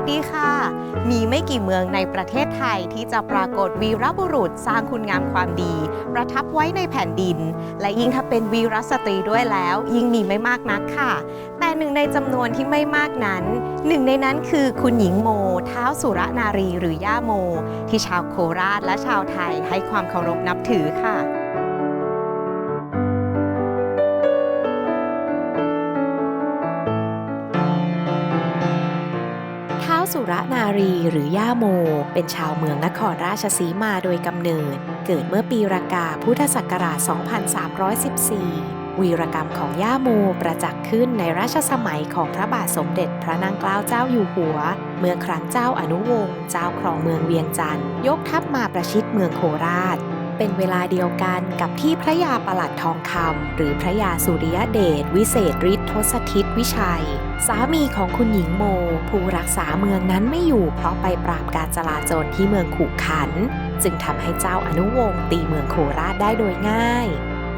สดีค่ะ มีไม่กี่เมืองในประเทศไทยที่จะปรากฏวีรบุรุษสร้างคุณงามความดี ประทับไว้ในแผ่นดิน และยิ่งถ้าเป็นวีรสตรีด้วยแล้ว ยิ่งมีไม่มากนักค่ะ แต่หนึ่งในจำนวนที่ไม่มากนั้น หนึ่งในนั้นคือคุณหญิงโม เท้าสุรนารีหรือย่าโม ที่ชาวโคราชและชาวไทยให้ความเคารพนับถือค่ะ สุรนารีหรือย่าโม เป็นชาวเมืองนครราชสีมาโดยกำเนิด เกิดเมื่อปีรากาพุทธศักราช 2314 วีรกรรมของย่าโมประจักษ์ขึ้นในรัชสมัยของพระบาทสมเด็จพระนางเกล้าเจ้าอยู่หัว เมื่อครั้งเจ้าอนุวงศ์เจ้าครองเมืองเวียงจันทร์ยกทัพมาประชิดเมืองโคราช เป็นเวลาเดียวกันกับที่พระยาประหลัดทองคำหรือพระยาสุริยเดชวิเศษฤทธทศทิศวิชัย สามีของคุณหญิงโม ผู้รักษาเมืองนั้นไม่อยู่เพราะไปปราบการจลาจลที่เมืองขุขัน จึงทำให้เจ้าอนุวงศ์ตีเมืองโคราชได้โดยง่าย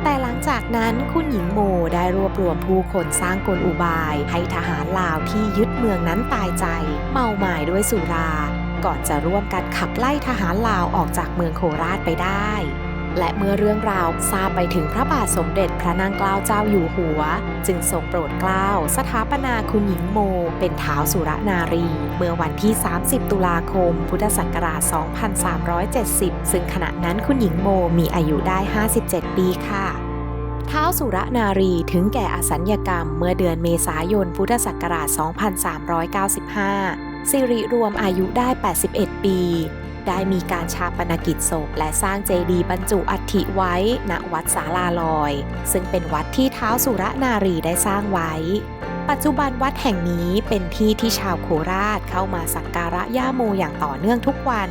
แต่หลังจากนั้นคุณหญิงโมได้รวบรวมผู้คนสร้างกลอุบาย ให้ทหารลาวที่ยึดเมืองนั้นตายใจ เมาหมายด้วยสุรา ก่อนจะร่วมกันขับไล่ทหารลาวออกจากเมืองโคราชไปได้ และเมื่อเรื่องราวทราบไปถึงพระบาทสมเด็จพระนางเกล้าเจ้าอยู่หัว จึงทรงโปรดเกล้าสถาปนาคุณหญิงโม เป็นเท้าวสุรนารี เมื่อวันที่ 30 ตุลาคม พุทธศักราช 2370 ซึ่งขณะนั้นคุณหญิงโมมีอายุได้ 57 ปีค่ะท้าวสุรนารีถึงแก่อสัญญกรรมเมื่อเดือนเมษายนพุทธศักราช 2395 สิริรวมอายุได้ 81 ปี ได้มีการชาปนกิจศพและสร้างเจดีย์บรรจุอัฐิไว้ณวัดสาลาลอย ซึ่งเป็นวัดที่เท้าสุรนารีได้สร้างไว้ ปัจจุบันวัดแห่งนี้เป็นที่ที่ชาวโคราชเข้ามาสักการะย่าโมอย่างต่อเนื่องทุกวัน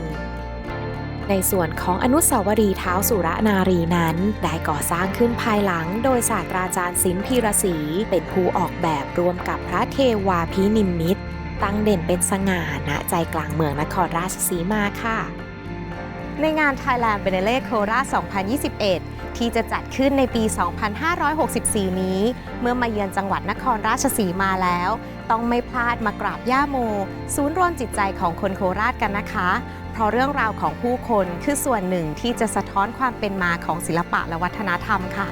ในส่วนของอนุสาวรีย์เท้าสุรนารีนั้น ได้ก่อสร้างขึ้นภายหลัง โดยศาสตราจารย์สินพีรศรีเป็นผู้ออกแบบร่วมกับพระเทวาพินิมมิตร ตั้งเด่นเป็นสง่าณใจกลางเมืองนครราชสีมาค่ะ ในงาน Thailand b e n e l e c o r a 2021 ที่จะจัดขึ้นในปี 2564 นี้ เมื่อมาเยือนจังหวัดนครราชสีมาแล้ว ต้องไม่พลาดมากราบย่าโม ศูนย์รวมจิตใจของคนโคราชกันนะคะ เพราะเรื่องราวของผู้คนคือส่วนหนึ่งที่จะสะท้อนความเป็นมาของศิลปะและวัฒนธรรมค่ะ